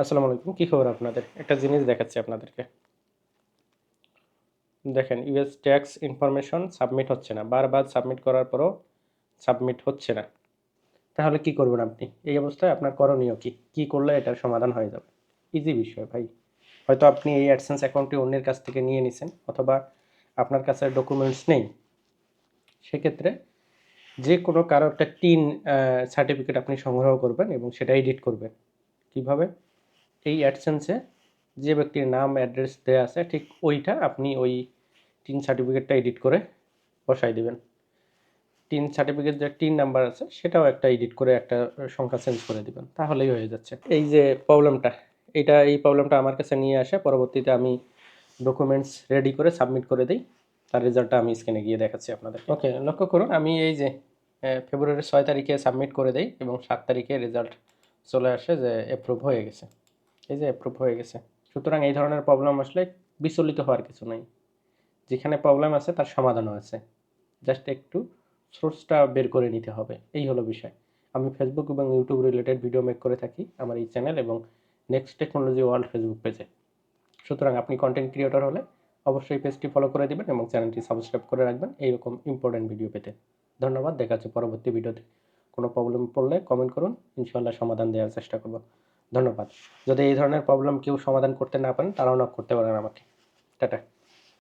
আসসালামু আলাইকুম। কী খবর আপনাদের? একটা জিনিস দেখাচ্ছি আপনাদেরকে। দেখেন, ইউএস ট্যাক্স ইনফরমেশন সাবমিট হচ্ছে না। বারবার সাবমিট করার পরও সাবমিট হচ্ছে না। তাহলে কি করবেন আপনি? এই অবস্থায় আপনার করণীয় কি? কি করলে এটার সমাধান হয়ে যাবে? ইজি বিষয় ভাই। হয়তো আপনি এই অ্যাডসেন্স অ্যাকাউন্টটি অন্যের কাছ থেকে নিয়ে নিছেন, অথবা আপনার কাছে ডকুমেন্টস নেই। সেক্ষেত্রে যে কোনো কারও একটা টিন সার্টিফিকেট আপনি সংগ্রহ করবেন এবং সেটা এডিট করবেন। কীভাবে? এই অ্যাডসেন্সে যে ব্যক্তির নাম অ্যাড্রেস দেওয়া আছে, ঠিক ওইটা আপনি ওই টিন সার্টিফিকেটটা এডিট করে বসাই দিবেন। টিন সার্টিফিকেট যে টিন নাম্বার আছে, সেটাও একটা এডিট করে একটা সংখ্যা চেঞ্জ করে দিবেন। তাহলেই হয়ে যাচ্ছে। এই যে প্রবলেমটা এটা, এই প্রবলেমটা আমার কাছে নিয়ে আসে, পরবর্তীতে আমি ডকুমেন্টস রেডি করে সাবমিট করে দিই। তার রেজাল্টটা আমি স্ক্রিনে গিয়ে দেখাচ্ছি আপনাদের। ওকে লক্ষ্য করুন, আমি এই যে ফেব্রুয়ারির ছয় তারিখে সাবমিট করে দেই এবং সাত তারিখে রেজাল্ট চলে আসে যে অ্যাপ্রুভ হয়ে গেছে। এই যে অ্যাপ্রুভ হয়ে গেছে। সুতরাং এই ধরনের প্রবলেম আসলে বিচলিত হওয়ার কিছু নাই। যেখানে প্রবলেম আছে, তার সমাধানও আছে। জাস্ট একটু সোর্সটা বের করে নিতে হবে। এই হলো বিষয়। আমি ফেসবুক এবং ইউটিউব রিলেটেড ভিডিও মেক করে থাকি আমার এই চ্যানেল এবং নেক্সট টেকনোলজি ওয়ার্ল্ড ফেসবুক পেজে সুতরাং আপনি কন্টেন্ট ক্রিয়েটর হলে অবশ্যই পেজটি ফলো করে দিবেন এবং চ্যানেলটি সাবস্ক্রাইব করে রাখবেন এইরকম ইম্পর্টেন্ট ভিডিও পেতে। ধন্যবাদ। দেখা হচ্ছে পরবর্তী ভিডিওতে কোনো প্রবলেম পড়লে কমেন্ট করুন। ইনশাল্লাহ সমাধান দেওয়ার চেষ্টা করব। ধন্যবাদ। যদি এই ধরনের প্রবলেম কেউ সমাধান করতে না পারেন, তারাও নক করতে পারেন আমাকে। টাটা।